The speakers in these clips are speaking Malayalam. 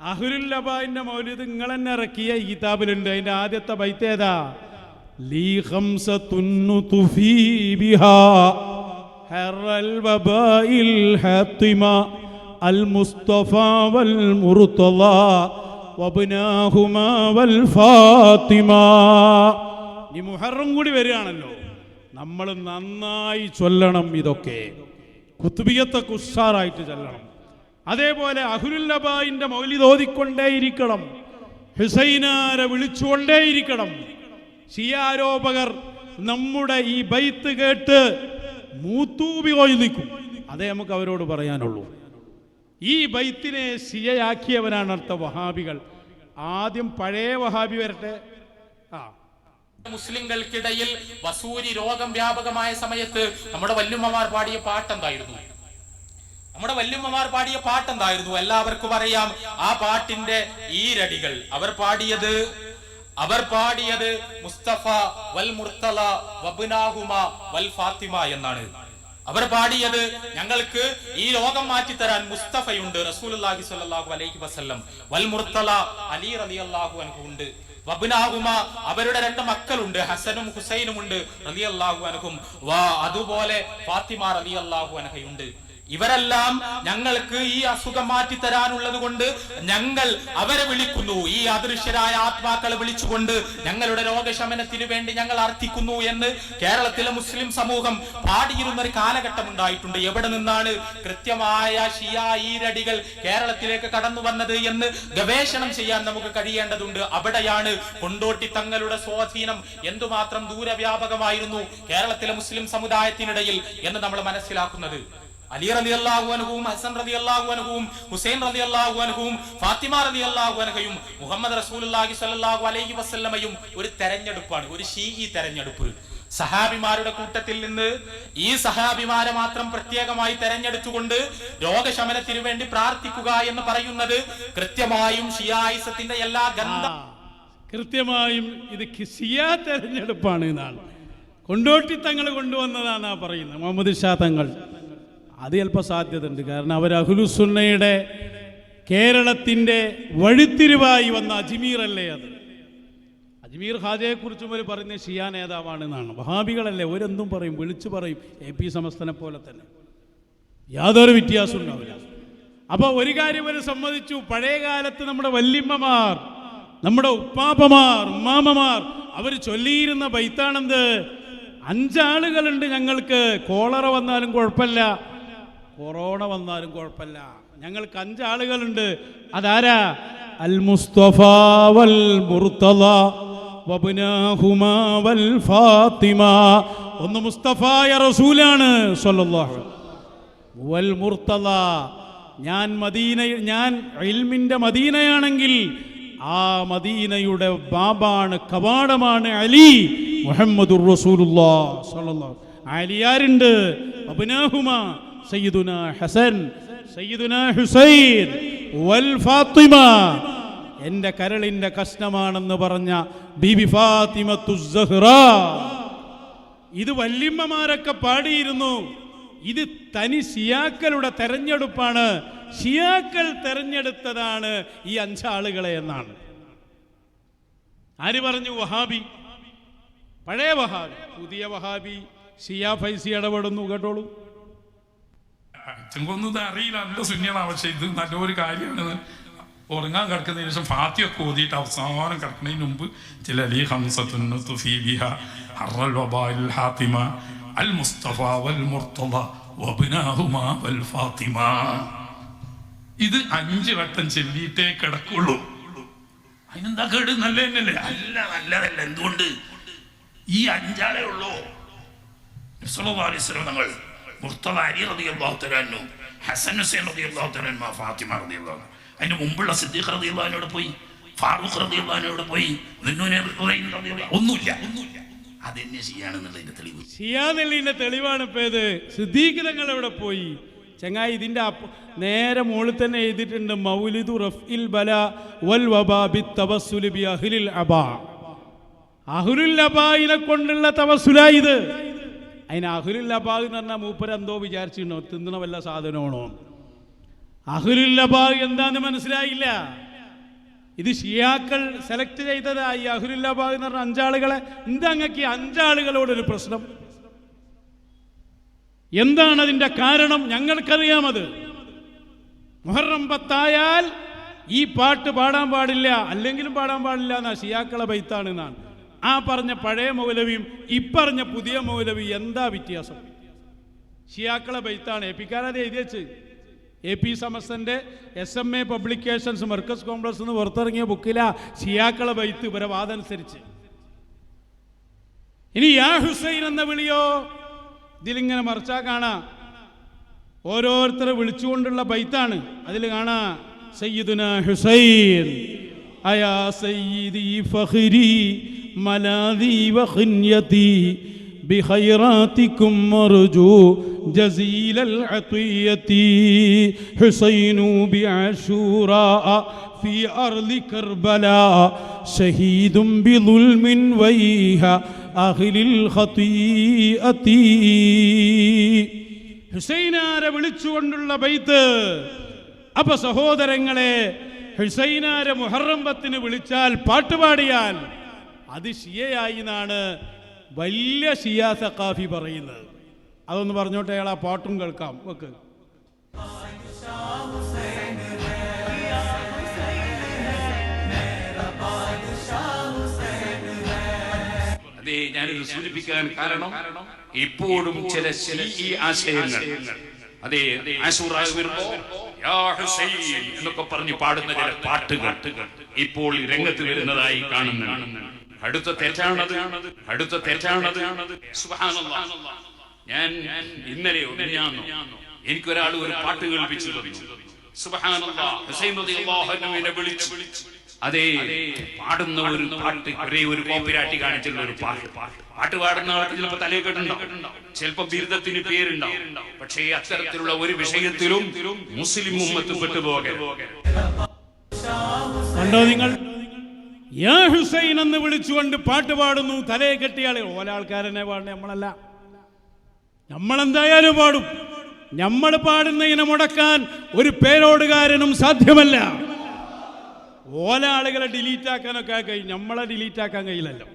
അഹുലുല്ലബായിന്റെ മൗലിദ് നിങ്ങൾ തന്നെ ഇറക്കിയ ഈ കിതാബിലുണ്ട്. അതിന്റെ ആദ്യത്തെ ബൈത്തേതാ വൽ ഫാത്തിമ. ഈ മുഹറം കൂടി വരികയാണല്ലോ. നമ്മൾ നന്നായി ചൊല്ലണം ഇതൊക്കെ. കുത്തുബിയത്തെ കുഷാറായിട്ട് ചൊല്ലണം. അതേപോലെ അഹുലുല്ലബായിന്റെ മൗലിദ് ഓതിക്കൊണ്ടേയിരിക്കണം ഹുസൈനാരെ വിളിച്ചുകൊണ്ടേയിരിക്കണം. ഷിയാരോപകർ നമ്മുടെ ഈ ബൈത്ത് കേട്ട് മൂത്തൂബി നിൽക്കും. അതേ നമുക്ക് അവരോട് പറയാനുള്ളൂ. ഈ ബൈത്തിനെ ശിയയാക്കിയവനാണ് അടുത്ത വഹാബികൾ. ആദ്യം പഴയ വഹാബി വരട്ടെ. ആ. മുസ്ലിങ്ങൾക്കിടയിൽ വസൂരി രോഗം വ്യാപകമായ സമയത്ത് നമ്മുടെ വല്യമ്മമാർ പാടിയ പാട്ടെന്തായിരുന്നു? നമ്മുടെ വല്യമ്മമാർ പാടിയ പാട്ട് എന്തായിരുന്നു എല്ലാവർക്കും അറിയാം. ആ പാട്ടിന്റെ ഈരടികൾ. അവർ പാടിയത് അവർ പാടിയത് മുസ്തഫ വൽ മുർത്തല വബ്നാഹുമ വൽ ഫാത്തിമ എന്നാണ്. അവർ പാടിയത് ഞങ്ങൾക്ക് ഈ ലോകം മാറ്റി തരാൻ മുസ്തഫയുണ്ട് റസൂലുള്ളാഹി സ്വല്ലല്ലാഹു അലൈഹി വസല്ലം. വൽ മുർത്തല അലി റളിയല്ലാഹു അൻഹു ഉണ്ട്. വബുനാഹുമ അവരുടെ രണ്ട് മക്കളുണ്ട് ഹസനും ഹുസൈനും ഉണ്ട് റളിയല്ലാഹു അൻഹും. വാ അതുപോലെ ഫാത്തിമ റളിയല്ലാഹു അൻഹയുണ്ട്. ഇവരെല്ലാം ഞങ്ങൾക്ക് ഈ അസുഖം മാറ്റി തരാനുള്ളത് കൊണ്ട് ഞങ്ങൾ അവരെ വിളിക്കുന്നു. ഈ അദൃശ്യരായ ആത്മാക്കളെ വിളിച്ചുകൊണ്ട് ഞങ്ങളുടെ രോഗശമനത്തിന് വേണ്ടി ഞങ്ങൾ അർത്ഥിക്കുന്നു എന്ന് കേരളത്തിലെ മുസ്ലിം സമൂഹം പാടിയിരുന്ന ഒരു കാലഘട്ടം ഉണ്ടായിട്ടുണ്ട്. എവിടെ നിന്നാണ് കൃത്യമായ ഷിയ ഈരടികൾ കേരളത്തിലേക്ക് കടന്നു വന്നത് എന്ന് ഗവേഷണം ചെയ്യാൻ നമുക്ക് കഴിയേണ്ടതുണ്ട്. അവിടെയാണ് കൊണ്ടോട്ടി തങ്ങളുടെ സ്വാധീനം എന്തുമാത്രം ദൂരവ്യാപകമായിരുന്നു കേരളത്തിലെ മുസ്ലിം സമുദായത്തിനിടയിൽ എന്ന് നമ്മൾ മനസ്സിലാക്കുന്നത്. അലി റലി അള്ളാഹു അനുഹവും ഹസൻ റലി അള്ളാഹു അനുഹവും ഹുസൈൻ റലി അള്ളാഹു അനുഹവും ഫാത്തിമ റലി അള്ളാഹു അനഹയും മുഹമ്മദ് റസൂലുള്ളാഹി സ്വല്ലല്ലാഹു അലൈഹി വസ്ല്ലമയും ഒരു തെരഞ്ഞെടുപ്പാണ് ഒരു ഷീഹി തെരഞ്ഞെടുപ്പ്. സഹാബിമാരുടെ കൂട്ടത്തിൽ നിന്ന് ഈ സഹാബിമാരെ മാത്രം പ്രത്യേകമായി തെരഞ്ഞെടുത്തുകൊണ്ട് രോഗശമനത്തിനു വേണ്ടി പ്രാർത്ഥിക്കുക എന്ന് പറയുന്നത് കൃത്യമായും ഷിയായിസത്തിന്റെ എല്ലാ ഗന്ധം കൃത്യമായും ഇത് ഖിസിയ തെരഞ്ഞെടുപ്പാണ് എന്നാണ്. കൊണ്ടോട്ടി തങ്ങൾ കൊണ്ടുവന്നതാണ് പറയുന്നത്. മുഹമ്മദ് ഷാ തങ്ങൾ. അത് ചിലപ്പോൾ സാധ്യതയുണ്ട്. കാരണം അവർ അഹുലുസുന്നയുടെ കേരളത്തിന്റെ വഴിത്തിരിവായി വന്ന അജ്മീർ അല്ലേ അത്? അജ്മീർ ഹാജയെക്കുറിച്ചും അവർ പറയുന്ന ഷിയാ നേതാവാണെന്നാണ് വഹാബികളല്ലേ ഒരെന്തും പറയും വിളിച്ചു പറയും എ പി സമസ്തനെ പോലെ തന്നെ. യാതൊരു വ്യത്യാസം ഉണ്ടാവില്ല. അപ്പോൾ ഒരു കാര്യം അവർ സമ്മതിച്ചു പഴയ കാലത്ത് നമ്മുടെ വല്യമ്മമാർ നമ്മുടെ ഉപ്പാപ്പമാർ ഉമ്മാമ്മമാർ അവർ ചൊല്ലിയിരുന്ന ബൈത്താണെന്ത്? അഞ്ചാളുകളുണ്ട് ഞങ്ങൾക്ക് കോളറ വന്നാലും കുഴപ്പമില്ല. കൊറോണ വന്നാലും കുഴപ്പമില്ല. ഞങ്ങൾക്ക് അഞ്ചാളുകളുണ്ട്. അതാരാ? അൽ മുസ്തഫ വൽ വൽ ഫാത്തിമ ഒന്ന് മുസ്തഫായ റസൂലാണ് സല്ലല്ലാഹു വൽ മുർത്തല ഞാൻ മദീന ഞാൻ ഇൽമിന്റെ മദീനയാണെങ്കിൽ ആ മദീനയുടെ ബാബാണ് കവാടമാണ് അലി മുഹമ്മദുർ റസൂലുള്ളാ അലിയാരുണ്ട്? അബ്നാഹുമ സയ്യിദുന ഹസൻ സയ്യിദുന ഹുസൈൻ വൽ ഫാത്തിമ. എന്റെ കരളിന്റെ കഷ്ണമാണെന്ന് പറഞ്ഞ ബീബി ഫാത്തിമത്തു സഹ്റ. ഇത് വല്യമ്മമാരൊക്കെ പാടിയിരുന്നു. ഇത് തനി ഷിയാക്കളുടെ തെരഞ്ഞെടുപ്പാണ്. ഷിയാക്കൾ തെരഞ്ഞെടുത്തതാണ് ഈ അഞ്ചാളുകളെ എന്നാണ്. ആര് പറഞ്ഞു? വഹാബി. പഴയ വഹാബി. പുതിയ വഹാബി. ഷിയ ഫൈസി ഇടപെടുന്നു കേട്ടോളൂ. ചെങ്കൊന്നും അറിയില്ല. നല്ല സുന്യാണ് പക്ഷെ ഇത് നല്ലൊരു കാര്യമാണ്. ഉറങ്ങാൻ കിടക്കുന്നതിന് ശേഷം ഫാത്തിയൊക്കെ ഓതിയിട്ട് അവസാനം കിടക്കുന്നതിന് മുമ്പ് ചില അലി ഹംസത്തുന്നു അൽ മുസ്തഫ വൽ വൽ ഫാത്തിമ. ഇത് അഞ്ച് വട്ടം ചെല്ലിയിട്ടേ കിടക്കുള്ളൂ. അതിനെന്താ കേട്? നല്ല തന്നെയല്ലേ അല്ല നല്ലതല്ല. എന്തുകൊണ്ട്? ഈ അഞ്ചാളേ ഉള്ളൂ. തങ്ങൾ മുർത്തദ അലി റതി തആല അൻഹു ഹസൻ ഹുസൈൻ റതി തആല അൻഹു ഫാത്തിമ റളിയല്ലാഹു അള്ളാഹു അതിന് മുമ്പുള്ള സിദ്ദീഖ് റതി അള്ളഹാനോട് പോയി ഫാറൂഖ് റതി അള്ളഹാനോട് പോയി ഒന്നുമില്ല ഒന്നുമില്ല. അതെന്നെ ചെയ്യാണെന്നുള്ളതിന്റെ തെളിവ്. ചെയ്യാന്നുള്ളതിന്റെ തെളിവാണ് ഇപ്പൊ ഇത്. സിദ്ദീഖ് തങ്ങൾ എവിടെ പോയി? ചങ്ങായി അപ്പ- നേരെ മുകളിൽ തന്നെ എഴുതിയിട്ടുണ്ട് മൗലിദു റഫ്ഇൽ ബല വൽ വബാ ബി തവസ്സുലി ബി അഹ്ലിൽ അബാ. അഹുലുൽ അബായിനെ കൊണ്ടുള്ള തവസുല ഇത്. അതിന് അഹുലുൽ അബാഗ് എന്ന് പറഞ്ഞാൽ മൂപ്പരെന്തോ വിചാരിച്ചിട്ടുണ്ടോ തിന്നണ വല്ല സാധനമാണോ? അഹുലുൽ ബാഗ് എന്താന്ന് മനസ്സിലായില്ല. ഇത് ഷിയാക്കൾ സെലക്ട് ചെയ്തതാ ചെയ്തതായി. ബാഗ് എന്ന് പറഞ്ഞ അഞ്ചാളുകളെ എന്താ അങ്ങക്ക് ഈ അഞ്ചാളുകളോടൊരു പ്രശ്നം? എന്താണ് അതിന്റെ കാരണം? ഞങ്ങൾക്കറിയാമത്. മുഹറം പത്തായാൽ ഈ പാട്ട് പാടാൻ പാടില്ല അല്ലെങ്കിലും പാടാൻ പാടില്ല എന്നാ ഷിയാക്കളെ ബൈത്താണ് എന്നാണ് ആ പറഞ്ഞ പഴയ മൗലവിയും ഇപ്പറഞ്ഞ പുതിയ മൗലവി എന്താ വ്യത്യാസം? ഷിയാക്കളെ ബൈത്താണ് എ പിക്കാരത് എഴുതി വെച്ച്? A P സമസ്തന്റെ S M A publications Markaz complex എന്ന് പുറത്തിറങ്ങിയ ബുക്കിലാ ഷിയാക്കളെ ബൈത്ത് ഇവരെ വാദനുസരിച്ച് ഇനി യാ ഹുസൈൻ എന്ന വിളിയോ? ഇതിലിങ്ങനെ മറിച്ചാ കാണാ. ഓരോരുത്തരെ വിളിച്ചുകൊണ്ടുള്ള ബൈത്താണ് അതിൽ കാണാ സയ്യിദുന ഹുസൈൻ അയാ സയ്യിദി ഫഖ്രി മലാദി വഖിന്യതി بخيراتكم مرجو جزيل العطية حسين بعشوراء في أرض كربلاء شهيد بظلم ويها أهل الخطيئة ഹുസൈനാരെ വിളിച്ചുകൊണ്ടുള്ള ബൈത്ത് അപ്പൊ സഹോദരങ്ങളെ ഹുസൈനാരെ മുഹറം പത്തിന് വിളിച്ചാൽ പാട്ടുപാടിയാൽ അത് ഷിയയായി എന്നാണ് വലിയ ഷിയ സക്കാഫി പറയുന്നത്. അതൊന്ന് പറഞ്ഞോട്ടെ അയാൾ ആ പാട്ടും കേൾക്കാം. വെക്ക്. ഞാനിത് സൂചിപ്പിക്കാൻ കാരണം ഇപ്പോഴും ചില ഈ ആശയങ്ങൾ. അതെ എന്നൊക്കെ പറഞ്ഞ് പാടുന്ന ചില പാട്ടുകൾ ഇപ്പോൾ രംഗത്ത് വരുന്നതായി കാണുന്നു അടുത്ത തെറ്റാണത് അടുത്ത തെറ്റാണത്. ഞാൻ ഇന്നലെ മിനിഞ്ഞാന്നോ എനിക്കൊരാൾ ഒരു പാട്ട് കേൾപ്പിച്ചു വിളിച്ചു. അതെ പാടുന്ന ഒരു പാട്ട് ഒരേ ഒരു കോപ്പിരാട്ടി കാണിച്ചുള്ള ഒരു പാട്ട്. പാട്ട് പാടുന്ന ആൾക്ക് ചിലപ്പോ തലയെ കെട്ടുണ്ടാവും. ചിലപ്പോ ബിരുദത്തിന് പേരുണ്ടാവും. പക്ഷേ അത്തരത്തിലുള്ള ഒരു വിഷയത്തിലും മുസ്ലിം ഉമ്മത്ത് പെട്ടുപോകരുത്. കണ്ടോ നിങ്ങൾ? യാ ഹുസൈൻ എന്ന് വിളിച്ചുകൊണ്ട് പാട്ട് പാടുന്നു. തലയെ കെട്ടിയാളെ ഓല ആൾക്കാരനെ പാടണേ നമ്മളല്ല. നമ്മളെന്തായാലും പാടും. നമ്മൾ പാടുന്നതിനെ മുടക്കാൻ ഒരു പേരോടുകാരനും സാധ്യമല്ല. ഓല ആളുകളെ ഡിലീറ്റ് ആക്കാനൊക്കെ കഴിയും നമ്മളെ ഡിലീറ്റ് ആക്കാൻ കഴിയില്ലല്ലോ.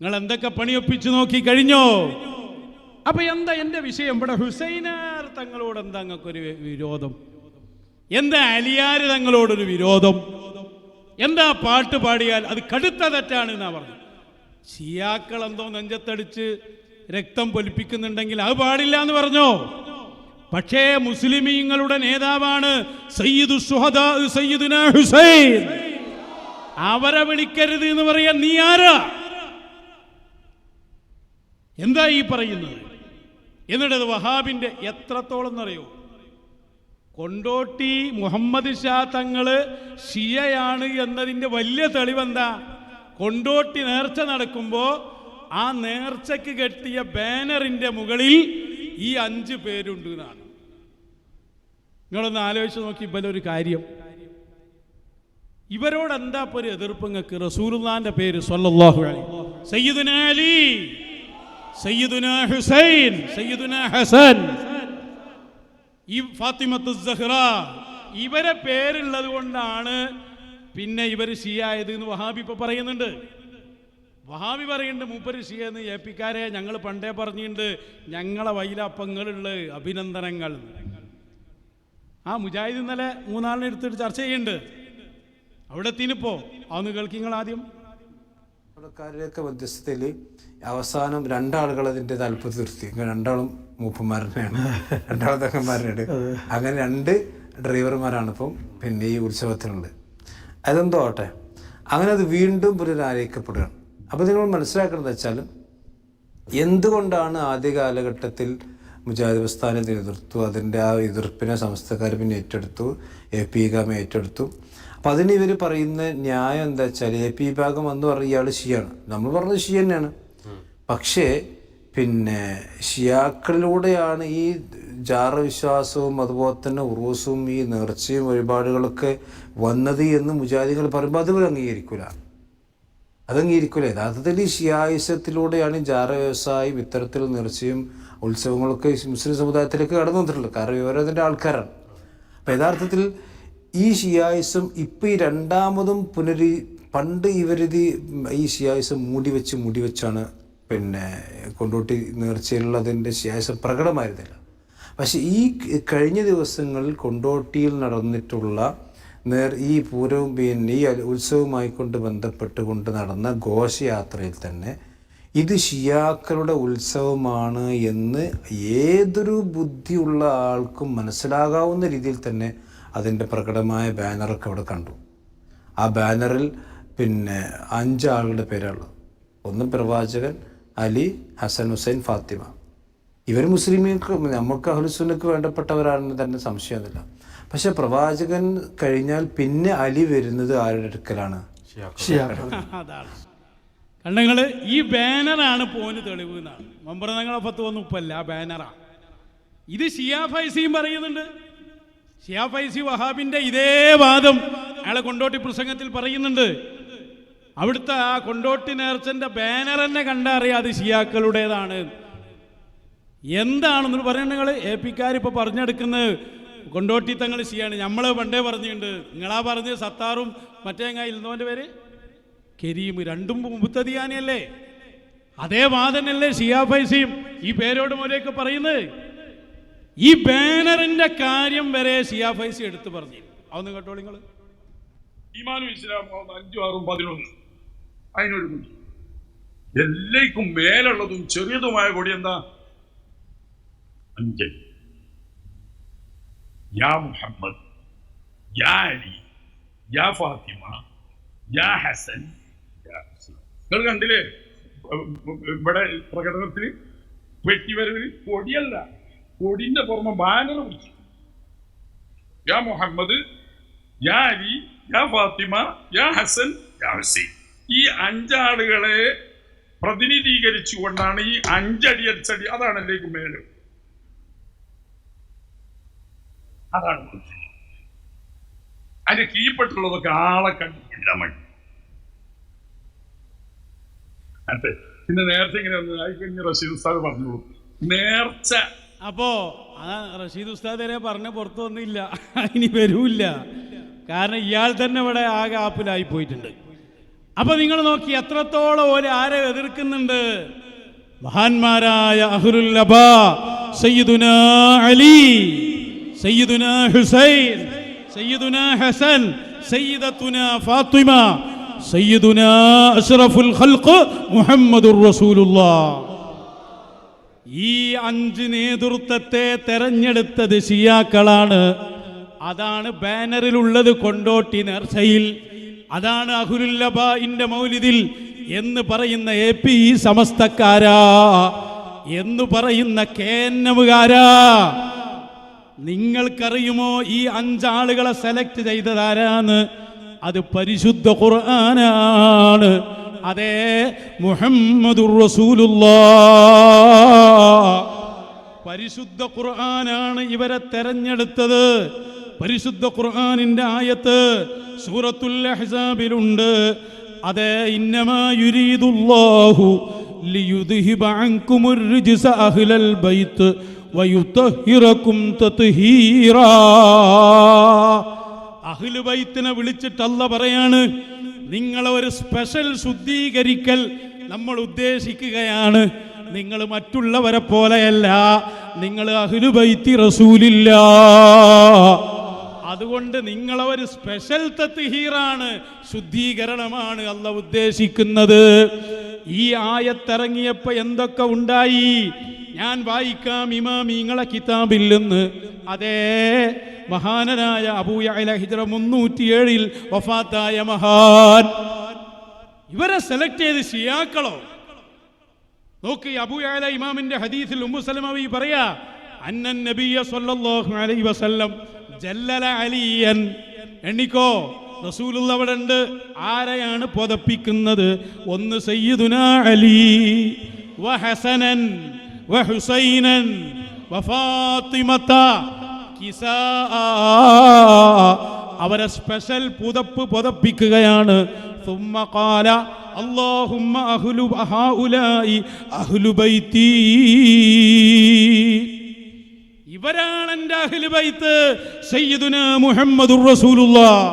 നിങ്ങൾ എന്തൊക്കെ പണിയൊപ്പിച്ചു നോക്കി കഴിഞ്ഞോ? അപ്പൊ എന്താ എന്റെ വിഷയം? ഇവിടെ ഹുസൈനാർ തങ്ങളോട് എന്താ അങ്ങക്കൊരു വിരോധം? എന്താ അലിയാർ തങ്ങളോടൊരു വിരോധം? എന്താ പാട്ട് പാടിയാൽ അത് കടുത്ത തെറ്റാണ് എന്നാ പറഞ്ഞു ഷിയാക്കൾ എന്തോ നെഞ്ചത്തടിച്ച് രക്തം പൊലിപ്പിക്കുന്നുണ്ടെങ്കിൽ അത് പാടില്ല എന്ന് പറഞ്ഞോ? പക്ഷേ മുസ്ലിമീങ്ങളുടെ നേതാവാണ് സയ്യിദു സയ്യിദുന ഹുസൈൻ. അവരെ വിളിക്കരുത് എന്ന് പറയാൻ നീ ആരാ? എന്താ ഈ പറയുന്നത്? എന്നിട്ടത് വഹാബിന്റെ എത്രത്തോളം എന്നറിയോ? കൊണ്ടോട്ടി മുഹമ്മദ് ഷാ തങ്ങൾ ഷിയയാണ് എന്നതിന്റെ വലിയ തെളിവെന്താ? കൊണ്ടോട്ടി നേർച്ച നടക്കുമ്പോൾ ആ നേർച്ചയ്ക്ക് കെട്ടിയ ബാനറിന്റെ മുകളിൽ ഈ അഞ്ച് പേരുണ്ട് എന്നാണ്. നിങ്ങളൊന്ന് ആലോചിച്ച് നോക്കി ഇവരൊരു കാര്യം. ഇവരോട് എന്താ ഒരു എതിർപ്പ് നിങ്ങൾക്ക് റസൂലുള്ളാന്റെ പേര് അലൈഹി സയ്യിദുന അലി സയ്യിദുന ഹുസൈൻ സയ്യിദുന ഹസൻ. ഈ ഫാത്തിമത്ത് സഹ്റ ഇവരെ പേരുള്ളത് കൊണ്ടാണ് പിന്നെ ഇവർ ഷിയായത് എന്ന് വഹാബി ഇപ്പൊ പറയുന്നുണ്ട്. വഹാബി പറയുന്നുണ്ട് മൂപ്പര് ഷിയ എന്ന് ഏപ്പിക്കാരെ ഞങ്ങൾ പണ്ടേ പറഞ്ഞിട്ടുണ്ട് ഞങ്ങളെ വൈലപ്പങ്ങളുള്ള അഭിനന്ദനങ്ങൾ. ആ മുജാഹിദ് ഇന്നലെ മൂന്നാളിനെ എടുത്തിട്ട് ചർച്ച ചെയ്യുന്നുണ്ട്. അവിടെ എത്തിനിപ്പോ അന്ന് കേൾക്കിങ്ങൾ ആദ്യം ആൾക്കാരുടെയൊക്കെ മധ്യസ്ഥതയിൽ അവസാനം രണ്ടാളുകൾ അതിന്റെ താല്പര്യം നിർത്തി. രണ്ടാളും മൂപ്പന്മാരനെയാണ് രണ്ടാളും തങ്ങന്മാരുണ്ട് അങ്ങനെ രണ്ട് ഡ്രൈവർമാരാണ് ഇപ്പം പിന്നെ ഈ ഉത്സവത്തിനുള്ളത് അതെന്തോ ആവട്ടെ. അങ്ങനെ അത് വീണ്ടും പുനരാരയിക്കപ്പെടുകയാണ് അപ്പോൾ നിങ്ങൾ മനസ്സിലാക്കണമെന്ന് വെച്ചാൽ എന്തുകൊണ്ടാണ് ആദ്യ കാലഘട്ടത്തിൽ മുജാഹിദ് പ്രസ്ഥാനത്തെ എതിർത്തു അതിന്റെ ആ എതിർപ്പിനെ സംസ്ഥക്കാർ പിന്നെ ഏറ്റെടുത്തു എ പി ഗാമ ഏറ്റെടുത്തു? അപ്പം അതിന് ഇവർ പറയുന്ന ന്യായം എന്താ വെച്ചാൽ എ പി വിഭാഗം എന്ന് പറഞ്ഞ ഇയാൾ ഷിയാണ്. നമ്മൾ പറഞ്ഞത് ഷി തന്നെയാണ്. പക്ഷേ പിന്നെ ഷിയാക്കളിലൂടെയാണ് ഈ ജാറ വിശ്വാസവും അതുപോലെ തന്നെ ഉറൂസും ഈ നേർച്ചയും വഴിപാടുകളൊക്കെ വന്നത് എന്ന് മുജാദികൾ പറയുമ്പോൾ അത് ഇവർ അംഗീകരിക്കൂല. അത് അംഗീകരിക്കൂല. യഥാർത്ഥത്തിൽ ഈ ഷിയായുസത്തിലൂടെയാണ് ജാറ വ്യവസായം ഇത്തരത്തിൽ നേർച്ചയും ഉത്സവങ്ങളൊക്കെ മുസ്ലിം സമുദായത്തിലേക്ക് കടന്നു വന്നിട്ടുള്ളത്. കാരണം ഇവരതിന്റെ ആൾക്കാരാണ്. അപ്പം യഥാർത്ഥത്തിൽ ഈ ഷിയായിസം ഇപ്പം ഈ രണ്ടാമതും പുനരി പണ്ട് ഇവരിത് ഈ ഷിയായിസം മൂടി വെച്ച് മൂടി വെച്ചാണ് പിന്നെ കൊണ്ടോട്ടി നേർച്ചയിലുള്ളതിന്റെ ഷിയായിസം പ്രകടമായിരുന്നില്ല. പക്ഷേ ഈ കഴിഞ്ഞ ദിവസങ്ങളിൽ കൊണ്ടോട്ടിയിൽ നടന്നിട്ടുള്ള നേർ ഈ പൂരവും പിന്നെ ഈ ഉത്സവവുമായിക്കൊണ്ട് ഉത്സവവുമായി കൊണ്ട് ബന്ധപ്പെട്ടുകൊണ്ട് നടന്ന ഘോഷയാത്രയിൽ തന്നെ ഇത് ഷിയാക്കളുടെ ഉത്സവമാണ് എന്ന് ഏതൊരു ബുദ്ധിയുള്ള ആൾക്കും മനസ്സിലാകാവുന്ന രീതിയിൽ തന്നെ അതിന്റെ പ്രകടമായ ബാനറൊക്കെ അവിടെ കണ്ടു. ആ ബാനറിൽ പിന്നെ അഞ്ച് ആളുകളുടെ പേരാണ് ഒന്ന് പ്രവാചകൻ അലി ഹസൻ ഹുസൈൻ ഫാത്തിമ. ഇവർ മുസ്ലിമീങ്ങൾക്ക് നമുക്ക് അഹ്ലുസുന്നക്ക് വേണ്ടപ്പെട്ടവരാണെന്ന് തന്നെ സംശയമൊന്നുമില്ല. പക്ഷെ പ്രവാചകൻ കഴിഞ്ഞാൽ പിന്നെ അലി വരുന്നത് ആരുടെ അടുക്കലാണ്? അതാണ്. കണ്ടങ്ങൾ ഈ ബാനറാണ് പോന് തെളിവ് എന്നാണ്. മമ്പറന്നങ്ങളെ പത്ത് വന്നു ഉപ്പല്ല ആ ബാനറാണ് ഇത് ഷിയാ ഫൈസിയും പറയുന്നുണ്ട്. ഷിയാ ഫൈസി വഹാബിന്റെ ഇതേ വാദം അയാളെ കൊണ്ടോട്ടി പ്രസംഗത്തിൽ പറയുന്നുണ്ട്. അവിടുത്തെ ആ കൊണ്ടോട്ടി നേർച്ചന്റെ ബാനർ തന്നെ കണ്ടറിയാതെ ഷിയാക്കളുടേതാണ്. എന്താണെന്ന് പറയുന്നത് നിങ്ങൾ എ പിക്കാർ ഇപ്പോൾ പറഞ്ഞെടുക്കുന്നത്. കൊണ്ടോട്ടി തങ്ങൾ ഷിയാണ്. നമ്മൾ പണ്ടേ പറഞ്ഞിട്ടുണ്ട്. നിങ്ങളാ പറഞ്ഞ് സത്താറും മറ്റേ ഇരുന്നവന്റെ പേര്? കരീം. രണ്ടും മുത്തതിയാനയല്ലേ അതേ വാദനല്ലേ ഷിയാ ഫൈസിയും ഈ പേരോട് മൂലയൊക്കെ പറയുന്നത്. ഈ ബാനറിന്റെ കാര്യം വരെ സിയാഫൈസി എടുത്തു പറഞ്ഞു. അതൊന്ന് കേട്ടോ നിങ്ങൾ ഇസ്ലാമും അഞ്ചും ആറും പതിനൊന്ന്. അതിനൊരു കുട്ടി എല്ലാവർക്കും മേലുള്ളതും ചെറിയതുമായ കൊടി എന്താ? അഞ്ച്. യാ മുഹമ്മദ് യാ അലി യാ ഫാത്തിമ യാ ഹസൻ. നിങ്ങൾ കണ്ടില്ലേ? ഇവിടെ പ്രകടനത്തിൽ വെട്ടിവരവിൽ കൊടിയല്ല കൊടിന്റെ പുറമെ ബാനർ പിടിച്ചു യാ മുഹമ്മദ് യാ അലി യാ ഫാത്തിമ യാ ഹസൻ യാ ഹുസൈൻ. ഈ അഞ്ചാളുകളെ പ്രതിനിധീകരിച്ചുകൊണ്ടാണ് ഈ അഞ്ചടി അടിച്ചടി അതാണ് അതിലേക്ക് മേലെ അതാണ് അതിന്റെ കീഴ്പ്പെട്ടുള്ളതൊക്കെ ആളെ കണ്ടിട്ടില്ല മതി. അതെ. പിന്നെ നേരത്തെ ഇങ്ങനെ ഒന്ന് ആയിക്കഴിഞ്ഞ റഷീദ് ഉസ്താദ് പറഞ്ഞോളൂ. നേർച്ച അപ്പോ ആ റഷീദ് ഉസ്താദ് വരെ പറഞ്ഞ പുറത്തു വന്നില്ല. ഇനി വരൂല്ല. കാരണം ഇയാൾ തന്നെ ഇവിടെ ആകെ ആപ്പിലായി പോയിട്ടുണ്ട്. അപ്പൊ നിങ്ങൾ നോക്കി എത്രത്തോളം ഒരു ആരെ എതിർക്കുന്നുണ്ട്? മഹാന്മാരായ അഹ്ലുൽ അബാ സയ്യിദുന അലി സയ്യിദുന ഹുസൈൻ സയ്യിദുന ഹസൻ സയ്യിദത്തുന ഫാത്തിമ സയ്യിദുന അഷ്റഫുൽ ഖൽഖ് മുഹമ്മദുർ റസൂലുള്ളാഹ് ഈ അഞ്ച് നേതൃത്വത്തെ തെരഞ്ഞെടുത്തത് ഷിയാക്കളാണ് അതാണ് ബാനറിലുള്ളത് കൊണ്ടോട്ടി നേർച്ചയിൽ. അതാണ് അഹുലുല്ലബായിന്റെ മൗലിദിൽ എന്ന് പറയുന്ന എ പി സമസ്തക്കാരാ. എന്ന് പറയുന്ന കേന്നമുകാരാ നിങ്ങൾക്കറിയുമോ ഈ അഞ്ചാളുകളെ സെലക്ട് ചെയ്തതാരാന്ന് അത് പരിശുദ്ധ ഖുർആനാണ്. അതേ മുഹമ്മദുർ റസൂലുള്ളാഹ്. പരിശുദ്ധ ഖുർആനാണ് ഇവരെ തെരഞ്ഞെടുത്തത്. പരിശുദ്ധ ഖുർആാനിന്റെ ആയത്ത് സൂറത്തുൽ അഹ്സാബിലുണ്ട്. അതെ ഇന്നമാ യുരീദുല്ലാഹു ലിയുദ്ഹിബ അൻകുമുർ റിജ്സ അഹ്ലൽ ബൈത്ത് വയുതഹിറകും തത്ഹീറാ. അഹ്ലു ബൈത്തിനെ വിളിച്ചിട്ടല്ല പറയാണ്. നിങ്ങളെ ഒരു സ്പെഷ്യൽ ശുദ്ധീകരിക്കൽ നമ്മൾ ഉദ്ദേശിക്കുകയാണ്. നിങ്ങൾ മറ്റുള്ളവരെ പോലെയല്ല. നിങ്ങൾ അഹ്ലുബൈത്തി റസൂലില്ല. അതുകൊണ്ട് നിങ്ങളെ ഒരു സ്പെഷ്യൽ തത്ഹീറാണ് ശുദ്ധീകരണമാണ് അല്ല ഉദ്ദേശിക്കുന്നത്. ഈ ആയത്തിറങ്ങിയപ്പോ എന്തൊക്കെ ഉണ്ടായി? ഞാൻ വായിക്കാം ഇമാമിങ്ങളെ കിതാബിൽ നിന്ന് അതേ മഹാനനായ അബൂയല ഹിജ്റ മുന്നൂറ്റിയേഴിൽ വഫാത്തായ മഹാൻ. ഇവരെ സെലക്ട് ചെയ്ത് ഷിയാക്കളോ? നോക്ക് അബൂയാല ഇമാമിന്റെ ഹദീസിൽ ഉമ്മു സലമവി പറയാ അന്നൻ നബിയ സല്ലല്ലാഹു അലൈഹി വസല്ലം ജല്ലല അലിയൻ. എണ്ണിക്കോ റസൂലുള്ള അവിടെ ഉണ്ട് ആരെയാണ് പുതപ്പിക്കുന്നത്? ഒന്ന് സയ്യിദുന അലി വഹസനൻ. വഹുസൈനൻ വഫാത്തിമത്ത കിസാ അവരെ സ്പെഷ്യൽ പുതപ്പ് പുതപ്പിക്കുകയാണ് ثم قال اللهم أهل هؤلاء أهل بيتي ഇവരാണ് എൻ്റെ അഹ്ലു ബൈത്ത് സയ്യിദുന മുഹമ്മദുർ റസൂലുള്ളാഹ്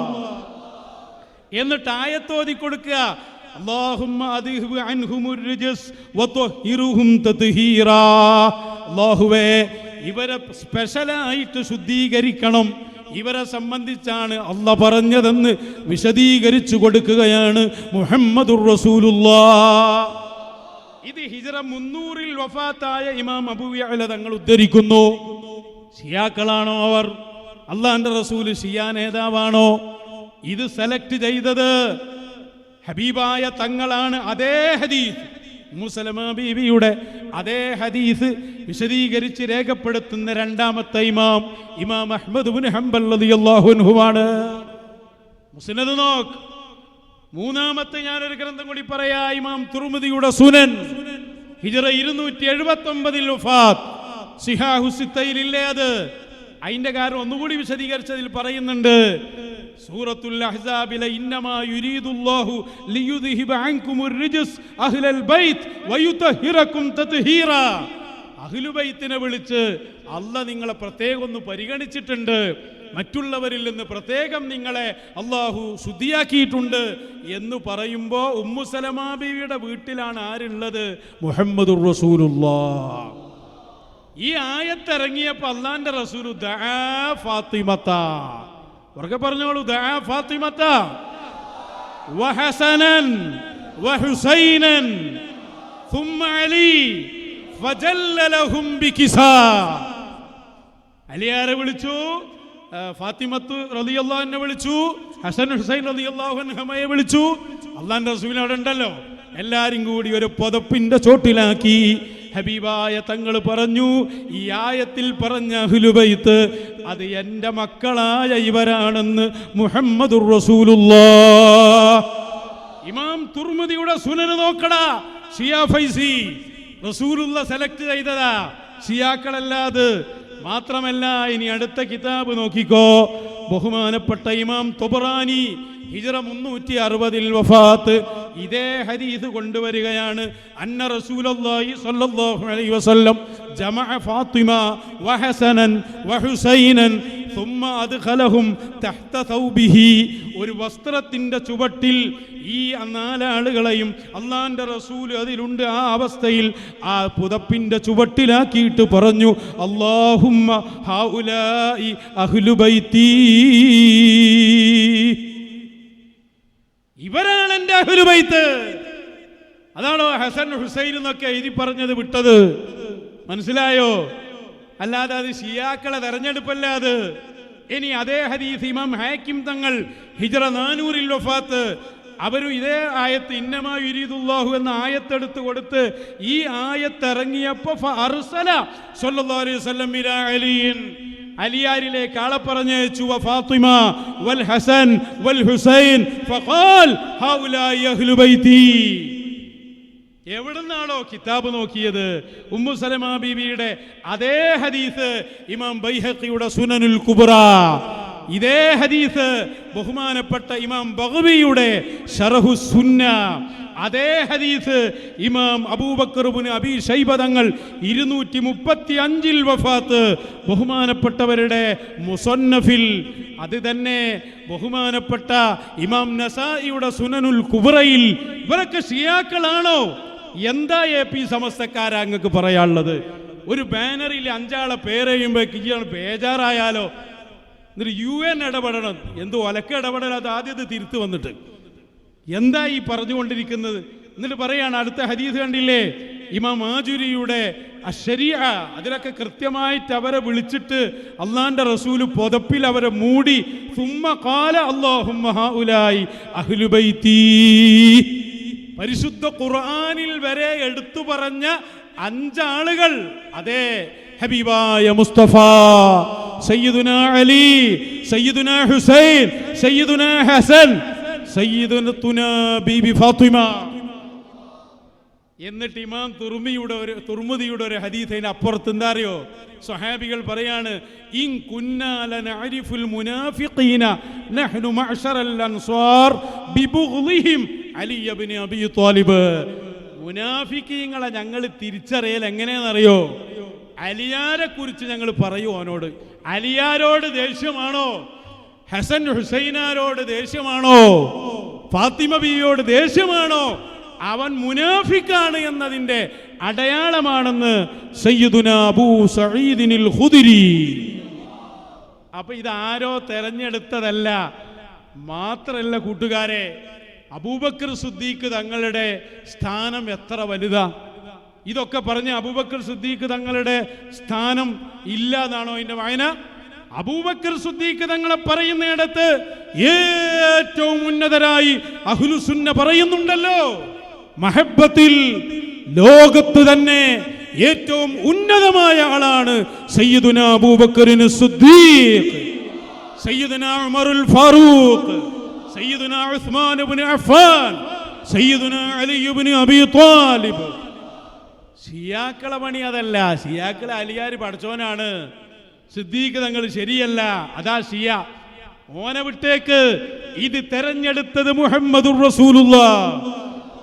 എന്നിട്ട് ആയത്തോതി കൊടുക്കുക ഇവരെ സ്പെഷ്യലായിട്ട് ശുദ്ധീകരിക്കണം. ഇവരെ സംബന്ധിച്ചാണ് അല്ല പറഞ്ഞതെന്ന് വിശദീകരിച്ചു കൊടുക്കുകയാണ് റസൂലുള്ളാഹ്. ഇത് ഹിജറ മുന്നൂറിൽ വഫാത്തായ ഇമാം അബുവിയല തങ്ങൾ ഉദ്ധരിക്കുന്നു. ഷിയാക്കളാണോ അവർ? അള്ളാന്റെ റസൂൽ ഷിയാ നേതാവാണോ? ഇത് സെലക്ട് ചെയ്തത് ഹബീബായ തങ്ങളാണ് അതേ ഹദീസ്. മുസലമ ബീവിയുടെ അതേ ഹദീസ് വിശദീകരിച്ച് രേഖപ്പെടുത്തുന്ന രണ്ടാമത്തെ ഇമാം ഇമാം അഹ്മദ് ബിൻ ഹംബൽ മുസ്നദ് നോക്ക്. മൂന്നാമത്തെ ഞാനൊരു ഗ്രന്ഥം കൂടി പറയാ ഇമാം തുർമുദിയുടെ സുനൻ. ഹിജറ ഇരുന്നൂറ്റി എഴുപത്തി ഒമ്പതിൽ സിഹാഹുസിത്തയിലില്ലേ അത്? അതിന്റെ കാരണം ഒന്നുകൂടി വിശദീകരിച്ചതിൽ പറയുന്നുണ്ട് സൂറത്തുൽ അഹ്സാബിലെ ഇന്നമാ യുരീദുല്ലാഹു ലിയുദ്ഹിബ അൻകുമുർ റിജ്സ് അഹ്ലൽ ബൈത്ത് വയുതഹിറകും തത്ഹീറ. അഹ്ലുബൈത്തിനെ വിളിച്ച് അല്ല നിങ്ങളെ പ്രത്യേകം ഒന്ന് പരിഗണിച്ചിട്ടുണ്ട് മറ്റുള്ളവരിൽ നിന്ന് പ്രത്യേകം നിങ്ങളെ അള്ളാഹു ശുദ്ധിയാക്കിയിട്ടുണ്ട് എന്ന് പറയുമ്പോൾ ഉമ്മുസലമാബിയുടെ വീട്ടിലാണ് ആരുള്ളത്? മുഹമ്മദുർ റസൂലുള്ളാ ഈ ആയത്തിറങ്ങിയപ്പോൾ അള്ളാന്റെ റസൂലു ദആ ഫാത്തിമത്ത ഉറക്കെ പറഞ്ഞോളൂ ദആ ഫാത്തിമത്ത വഹസനൻ വഹുസൈനൻ ثم علي فجل لهم بكسا അലിയാരെ വിളിച്ചു ആ, ഫാത്തിമത്ത് റളിയല്ലാഹുവിനെ വിളിച്ചു ഹസൻ ഹുസൈൻ റളിയല്ലാഹുൻഹമയെ വിളിച്ചു അള്ളാന്റെ റസൂൽ അവിടെ ഉണ്ടല്ലോ എല്ലാരും കൂടി ഒരു പുതപ്പിന്റെ ചോട്ടിലാക്കി ഹബീബായ തങ്ങൾ പറഞ്ഞു ഈ ആയത്തിൽ പറഞ്ഞ അഹ്ലുബൈത്ത് അത് എന്റെ മക്കളായ ഇവരാണെന്ന് റസൂലുള്ളാഹ്. ഇമാം തുർമുദിയുടെ സുനന് നോക്കടാ ഷിയാ ഫൈസി. റസൂലുള്ള സെലക്ട് ചെയ്തതാ. ഷിയാക്കളല്ലാത് മാത്രമല്ല ഇനി അടുത്ത കിതാബ് നോക്കിക്കോ. ബഹുമാനപ്പെട്ട ഇമാം തൊബറാനി ഹിജറ മുന്നൂറ്റി അറുപതിൽ വഫാത്ത്. ഇതേ ഹദീസ് കൊണ്ടുവരികയാണ്. അന്ന റസൂലുള്ളാഹി സ്വല്ലല്ലാഹു അലൈഹി വസല്ലം ജമഅ ഫാത്തിമ വഹസനൻ വഹുസൈനൻ ثم അദ്ഖലഹും തഹ്ത തൗബിഹി ഒരു വസ്ത്രത്തിന്റെ ചുവട്ടിൽ ഈ നാലാളുകളെയും അള്ളാന്റെ റസൂൽ അതിലുണ്ട് ആ അവസ്ഥയിൽ ആ പുതപ്പിന്റെ ചുവട്ടിലാക്കിയിട്ട് പറഞ്ഞു അല്ലാഹുമ്മ ഹൗലായി അഹ്ലു ബൈത്തീ ഇവരാണ് എന്റെ അഹുലുബൈത്ത് അതാണോ ഹസൻ ഹുസൈൻ എന്നൊക്കെ എഴുതി പറഞ്ഞത് വിട്ടത്? മനസ്സിലായോ? അല്ലാതെ അത് ഷിയാക്കളെ തെരഞ്ഞെടുപ്പല്ല അത്. ഇനി അതേ ഹദീസ് ഇമാം ഹാക്കിം തങ്ങൾ ഹിജറ നാനൂറിൽ വഫാത്ത്. അവരും ഇതേ ആയത്ത് ഇന്നമാ യുരീദുല്ലാഹു എന്ന ആയത്തെടുത്ത് കൊടുത്ത് ഈ ആയത്തിറങ്ങിയപ്പോ ഫഅർസല സ്വല്ലല്ലാഹു അലൈഹി വസല്ലം ഇലാ അലിയിൻ അലിയാരിലേക്ക് ആളെ പറഞ്ഞയച്ചു ഫാത്തിമ വൽ ഹസൻ വൽ ഹുസൈൻ എവിടുന്നാണോ കിതാബ് നോക്കിയത്? ഉമ്മു സലമ ബീവിയുടെ അതേ ഹദീസ് ഇമാം ബൈഹഖിയുടെ സുനനുൽ കുബ്ര. ഇതേ ഹദീസ് ബഹുമാനപ്പെട്ട ഇമാം ബഹുബിയുടെ ഷറഹു സുന്ന. അതേ ഹദീസ് ഇമാം അബൂബക്കറുബിന് അബി ഷൈബതങ്ങൾ ഇരുന്നൂറ്റി മുപ്പത്തി അഞ്ചിൽ വഫാത്ത് ബഹുമാനപ്പെട്ടവരുടെ മുസന്നഫിൽ. അത് തന്നെ ബഹുമാനപ്പെട്ട ഇമാം നസായിയുടെ സുനനുൽ കുബറയിൽ. ഇവരൊക്കെ ഷിയാക്കളാണോ? എന്താ എ പി സമസ്തക്കാരാ അങ്ങക്ക് പറയാനുള്ളത്? ഒരു ബാനറിൽ അഞ്ചാളെ പേരെയും ഇയാൾ ബേജാറായാലോ? എന്നിട്ട് യു എൻ ഇടപെടണം. എന്തോ ഒലക്ക ഇടപെടലാത്ത ആദ്യത്തെ ആദ്യം ഇത് വന്നിട്ട്. എന്താ ഈ പറഞ്ഞുകൊണ്ടിരിക്കുന്നത്? എന്നിട്ട് പറയാണ് അടുത്ത ഹദീസ് കണ്ടില്ലേ? ഇമാം മാജുരിയുടെ അശരിയ അതിലൊക്കെ കൃത്യമായിട്ട് അവരെ വിളിച്ചിട്ട് അള്ളാന്റെ റസൂൽ പൊതപ്പിൽ അവരെ മൂടി കാല പരിശുദ്ധ ഖുർആാനിൽ വരെ എടുത്തു പറഞ്ഞ അഞ്ചാളുകൾ അതെ ഹബീബായ മുസ്തഫ സയ്യിദുന അലി സയ്യിദുന ഹുസൈൻ സയ്യിദുന ഹസൻ സയ്യിദുന ബീബി ഫാത്തിമ. എന്നിട്ട് ഇമാം തുർമിയുടെ ഒരു തുർമുദിയുടെ ഒരു ഹദീസിന് അപ്പുറത്ത് എന്താ അറിയോ? സ്വഹാബികൾ പറയാണ് ഇൻ കുന്നാല നഅരിഫുൽ മുനാഫിഖീന നഹ്നു മഅശറൽ അൻസ്വാർ ബിബുഗ്ളിഹിം അലി ഇബ്നു അബി ത്വാലിബ്. മുനാഫിക്കീങ്ങളെ ഞങ്ങൾ തിരിച്ചറിയൽ എങ്ങനെയാണെന്നറിയോ? അലിയാരെ കുറിച്ച് ഞങ്ങൾ പറയൂ അവനോട്. അലിയാരോട് ദേഷ്യമാണോ? ഹസൻ ഹുസൈനാരോട് ദേഷ്യമാണോ? ഫാത്തിമ ബിയോട് ദേഷ്യമാണോ? അവൻ മുനാഫിക്കാണ് എന്നതിന്റെ അടയാളമാണെന്ന് അപ്പൊ ഇതാരോ തെരഞ്ഞെടുത്തതല്ല. മാത്രല്ല കൂട്ടുകാരെ അബൂബക്കർ സുദ്ദീഖ് തങ്ങളുടെ സ്ഥാനം എത്ര വലുതാ? ഇതൊക്കെ പറഞ്ഞ് അബൂബക്കർ സുദ്ദീഖ് തങ്ങളുടെ സ്ഥാനം ഇല്ലാതാണോ? എന്റെ വായന അബൂബക്കർ സുദ്ദീഖ് തങ്ങളെ പറയുന്നിടത്ത് ഏറ്റവും ഉന്നതരായി അഹുലുസുന്ന പറയുന്നുണ്ടല്ലോ. മഹബത്തിൽ ലോകത്ത് തന്നെ ഏറ്റവും ഉന്നതമായ ആളാണ് സയ്യിദുന അബൂബക്കറിന് സുദ്ദീഖ്. സയ്യിദുന ഉമറുൽ ഫാറൂഖ്. സയ്യിദുന ഉസ്മാൻ ഇബ്നു അഫ്ഫാൻ. സയ്യിദുന അലി ഇബ്നു അബി ത്വാലിബ്. ഷിയാക്കളെ പണി അതല്ല. ഷിയാക്കളെ അലിയാർ പഠിച്ചോനാണ് സിദ്ദീഖ് തങ്ങൾ ശരിയല്ല. അതാ ഷിയ. ഓനെ വിട്ടേക്ക്. ഇത് തെരഞ്ഞെടുത്തത് മുഹമ്മദുർ റസൂലുള്ള.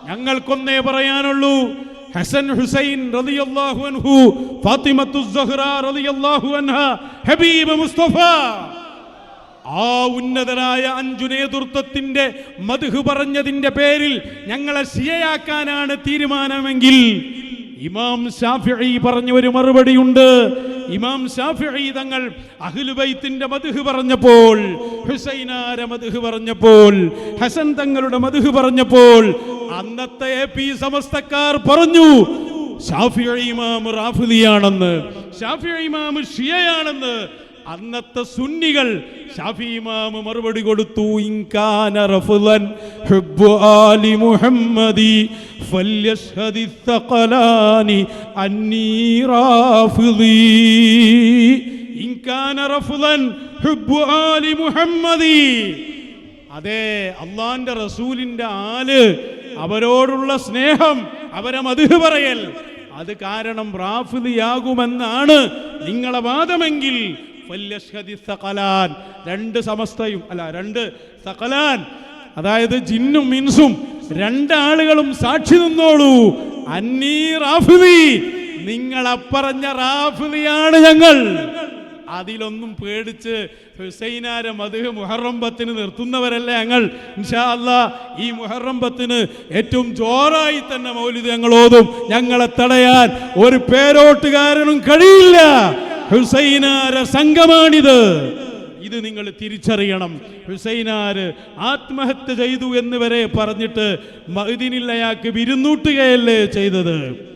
ഞങ്ങൾക്കൊന്നേ പറയാനുള്ളൂ. ഹസൻ ഹുസൈൻ റളിയല്ലാഹു അൻഹു ഫാത്തിമത്തു സഹ്റ റളിയല്ലാഹു അൻഹ ഹബീബ് മുസ്തഫ. ആ ഉന്നതരായ അഞ്ചു നേതൃത്വത്തിന്റെ മധു പറഞ്ഞതിന്റെ പേരിൽ ഞങ്ങളെ സിയയാക്കാനാണ് തീരുമാനമെങ്കിൽ ഇമാം ഷാഫിഈ പറഞ്ഞ ഒരു മറുപടിയുണ്ട്. ഇമാം ഷാഫിഈ തങ്ങൾ അഹ്ലുബൈത്തിന്റെ മധുഹ് പറഞ്ഞപ്പോൾ ഹുസൈനാര മധുഹ് പറഞ്ഞപ്പോൾ ഹസൻ തങ്ങളുടെ മധുഹ് പറഞ്ഞപ്പോൾ അന്നത്തെ എ പി സമസ്തക്കാർ പറഞ്ഞു ഷാഫിഈ ഇമാം റാഫിദിയാണെന്ന് ഷാഫിഈ ഇമാം ഷിയയാണെന്ന് അന്നത്തെ സുന്നികൾ ഷാഫി ഇമാമ് മറുപടി കൊടുത്തു ഇൻകാന റഫ്ളൻ ഹുബ്ബു ആലി മുഹമ്മദി ഫല്യശ്ഹദി ثقلانി അന്നീ റാഫിദി ഇൻകാന റഫ്ളൻ ഹുബ്ബു ആലി മുഹമ്മദി അതെ അള്ളാന്റെ റസൂലിന്റെ ആല് അവരോടുള്ള സ്നേഹം അവരെ മധു പറയൽ അത് കാരണം റാഫിലിയാകുമെന്നാണ് നിങ്ങളെ വാദമെങ്കിൽ ഫല്യശ്ഹദി സഖലാൻ രണ്ട് സമസ്തയും അല്ല രണ്ട് സഖലാൻ. അതായത് ജിന്നും മിൻസും രണ്ടാളുകളും സാക്ഷി നിന്നോളൂ. അന്നീ റാഫിലി നിങ്ങൾ അപ്പറഞ്ഞ റാഫിലിയാണ് ഞങ്ങൾ. അതിലൊന്നും പേടിച്ച് ഹുസൈനാരെ മധു മുഹറംബത്തിന് നിർത്തുന്നവരല്ലേ ഞങ്ങൾ. ഇൻഷാ അല്ലാ ഈ മുഹറംബത്തിന് ഏറ്റവും ജോറായി തന്നെ മൗലിദ് ഞങ്ങൾ ഓതും ഞങ്ങളെ തടയാൻ ഒരു പേരോട്ടുകാരനും കഴിയില്ല. ഹുസൈനാര സംഘമാണിത്. ഇത് നിങ്ങൾ തിരിച്ചറിയണം. ഹുസൈനാര് ആത്മഹത്യ ചെയ്തു എന്ന് വരെ പറഞ്ഞിട്ട് മഹദിനിൽ അയാൾക്ക് വിരുന്നൂട്ടുകയല്ലേ ചെയ്തത്?